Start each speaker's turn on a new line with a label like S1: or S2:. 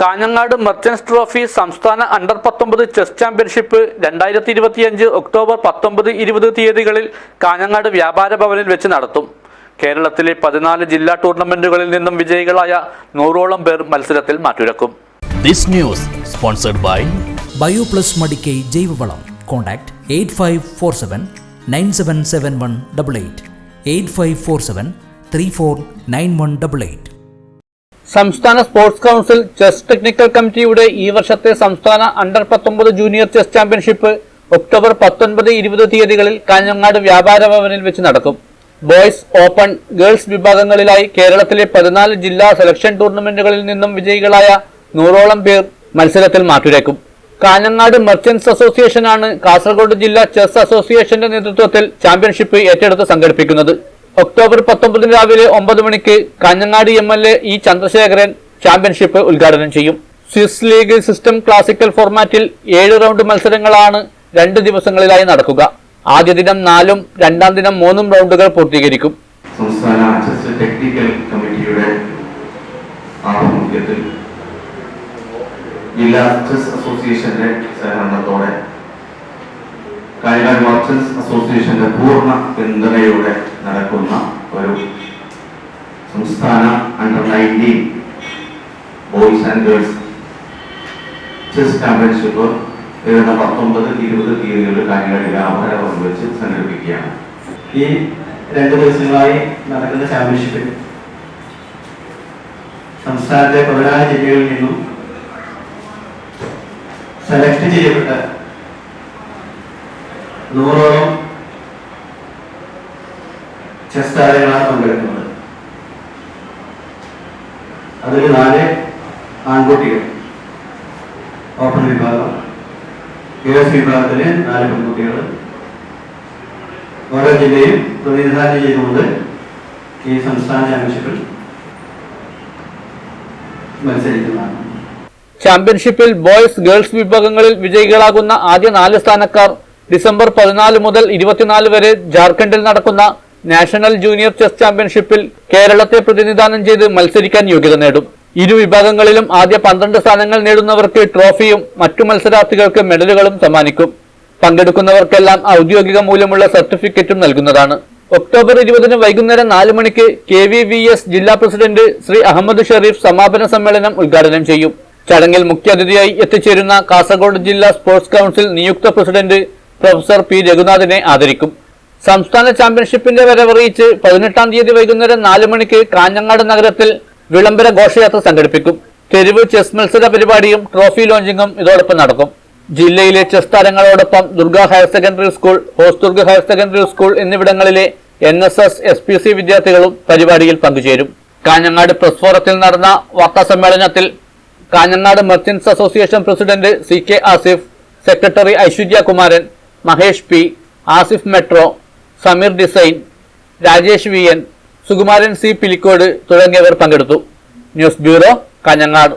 S1: Kanhangad merchants trophy സംസ്ഥാന under പത്തൊമ്പത് chess championship രണ്ടായിരത്തി ഇരുപത്തിയഞ്ച് ഒക്ടോബർ പത്തൊമ്പത് ഇരുപത് തീയതികളിൽ കാഞ്ഞങ്ങാട് വ്യാപാര ഭവനിൽ വെച്ച് നടത്തും. കേരളത്തിലെ പതിനാല് ജില്ലാ ടൂർണമെന്റുകളിൽ നിന്നും വിജയികളായ നൂറോളം പേർ മത്സരത്തിൽ മാറ്റുരക്കും.
S2: This news sponsored by
S3: Bioplus Madikai ജൈവവളം. Contact eight five four seven nine seven seven one double eight. Eight five four seven three four nine one double eight.
S1: സംസ്ഥാന സ്പോർട്സ് കൗൺസിൽ ചെസ് ടെക്നിക്കൽ കമ്മിറ്റിയുടെ ഈ വർഷത്തെ സംസ്ഥാന under പത്തൊമ്പത് junior chess championship October പത്തൊൻപത് ഇരുപത് തീയതികളിൽ കാഞ്ഞങ്ങാട് വ്യാപാര ഭവനിൽ വെച്ച് നടക്കും. ബോയ്സ് ഓപ്പൺ ഗേൾസ് വിഭാഗങ്ങളിലായി കേരളത്തിലെ പതിനാല് ജില്ലാ സെലക്ഷൻ ടൂർണമെന്റുകളിൽ നിന്നും വിജയികളായ നൂറോളം പേർ മത്സരത്തിൽ മാറ്റുരയ്ക്കും. കാഞ്ഞങ്ങാട് മെർച്ചന്റ്സ് അസോസിയേഷനാണ് കാസർഗോഡ് ജില്ലാ ചെസ് അസോസിയേഷന്റെ നേതൃത്വത്തിൽ ചാമ്പ്യൻഷിപ്പ് ഏറ്റെടുത്ത് സംഘടിപ്പിക്കുന്നത്. ഒക്ടോബർ പത്തൊമ്പതിന് രാവിലെ ഒമ്പത് മണിക്ക് Kanhangad M L A E Chandrasekharan championship ഉദ്ഘാടനം ചെയ്യും. സ്വിസ് ലീഗ് സിസ്റ്റം ക്ലാസിക്കൽ ഫോർമാറ്റിൽ ഏഴ് റൗണ്ട് മത്സരങ്ങളാണ് രണ്ട് ദിവസങ്ങളിലായി നടക്കുക. ആദ്യ ദിനം നാലും രണ്ടാം ദിനം മൂന്നും റൗണ്ടുകൾ പൂർത്തീകരിക്കും.
S4: സംസ്ഥാന ടെക്നിക്കൽ കമ്മിറ്റിയുടെ ആഭിമുഖ്യത്തിൽ ജില്ലാ അസോസിയേഷന്റെ സഹകരണത്തോടെ അസോസിയേഷന്റെ പൂർണ പിന്തുണയോടെ നടക്കുന്ന ഒരു സംസ്ഥാന under nineteen boys and girls chess championship വരുന്ന പത്തൊമ്പത് ഇരുപത് തീയതികളിൽ കാലികളിൽ ആഹാര പങ്കുവെച്ച് വെച്ച് സംഘടിപ്പിക്കുകയാണ്.
S5: ഈ രണ്ട് ദിവസങ്ങളായി നടക്കുന്ന ചാമ്പ്യൻഷിപ്പിൽ സംസ്ഥാനത്തെ പതിനാല് ജില്ലകളിൽ നിന്നും സെലക്ട് ചെയ്യപ്പെട്ട നൂറോളം ചെസ് താരങ്ങളാണ് പങ്കെടുക്കുന്നത്. അതിൽ നാല് ആൺകുട്ടികൾ. ഓപ്പൺ വിഭാഗം. ഗേൾസ് വിഭാഗത്തിൽ നാല് പെൺകുട്ടികൾ. ഓരോ ജില്ലയും പ്രതിനിധാനം ചെയ്തുകൊണ്ട് ഈ സംസ്ഥാന ചാമ്പ്യൻഷിപ്പിൽ മത്സരിക്കുന്നതാണ്.
S1: ചാമ്പ്യൻഷിപ്പിൽ ബോയ്സ് ഗേൾസ് വിഭാഗങ്ങളിൽ വിജയികളാകുന്ന ആദ്യ നാല് സ്ഥാനക്കാർ ഡിസംബർ പതിനാല് മുതൽ ഇരുപത്തിനാല് വരെ ജാർഖണ്ഡിൽ നടക്കുന്ന നാഷണൽ ജൂനിയർ ചെസ് ചാമ്പ്യൻഷിപ്പിൽ കേരളത്തെ പ്രതിനിധാനം ചെയ്ത് മത്സരിക്കാൻ യോഗ്യത നേടും. ഇരു വിഭാഗങ്ങളിലും ആദ്യ പന്ത്രണ്ട് സ്ഥാനങ്ങൾ നേടുന്നവർക്ക് ട്രോഫിയും മറ്റു മത്സരാർത്ഥികൾക്ക് മെഡലുകളും സമ്മാനിക്കും. പങ്കെടുക്കുന്നവർക്കെല്ലാം ഔദ്യോഗിക മൂല്യമുള്ള സർട്ടിഫിക്കറ്റും നൽകുന്നതാണ്. ഒക്ടോബർ ഇരുപതിന് വൈകുന്നേരം നാല് മണിക്ക് കെ വി വി എസ് ജില്ലാ പ്രസിഡന്റ് ശ്രീ അഹമ്മദ് ഷെരീഫ് സമാപന സമ്മേളനം ഉദ്ഘാടനം ചെയ്യും. ചടങ്ങിൽ മുഖ്യാതിഥിയായി എത്തിച്ചേരുന്ന കാസർഗോഡ് ജില്ലാ സ്പോർട്സ് കൗൺസിൽ നിയുക്ത പ്രസിഡന്റ് പ്രൊഫസർ പി രഘുനാഥിനെ ആദരിക്കും. സംസ്ഥാന ചാമ്പ്യൻഷിപ്പിന്റെ വരവറിയിച്ച് പതിനെട്ടാം തീയതി വൈകുന്നേരം നാല് മണിക്ക് കാഞ്ഞങ്ങാട് നഗരത്തിൽ വിളംബര ഘോഷയാത്ര സംഘടിപ്പിക്കും. തെരുവ് ചെസ് മത്സര പരിപാടിയും ട്രോഫി ലോഞ്ചിങ്ങും ഇതോടൊപ്പം നടക്കും. ജില്ലയിലെ chess താരങ്ങളോടൊപ്പം Durga higher secondary school Hosdurg higher secondary school എന്നിവിടങ്ങളിലെ N S S S P C വിദ്യാർത്ഥികളും പരിപാടിയിൽ പങ്കുചേരും. കാഞ്ഞങ്ങാട് പ്രസ് ഫോറത്തിൽ നടന്ന വാർത്താ സമ്മേളനത്തിൽ Kanhangad merchants association president C K Asif secretary Aishwarya Kumaran Mahesh P Asif metro Sameer design Rajesh V N Sukumaran C Pilicode തുടങ്ങിയവർ പങ്കെടുത്തു. News bureau Kanhangad.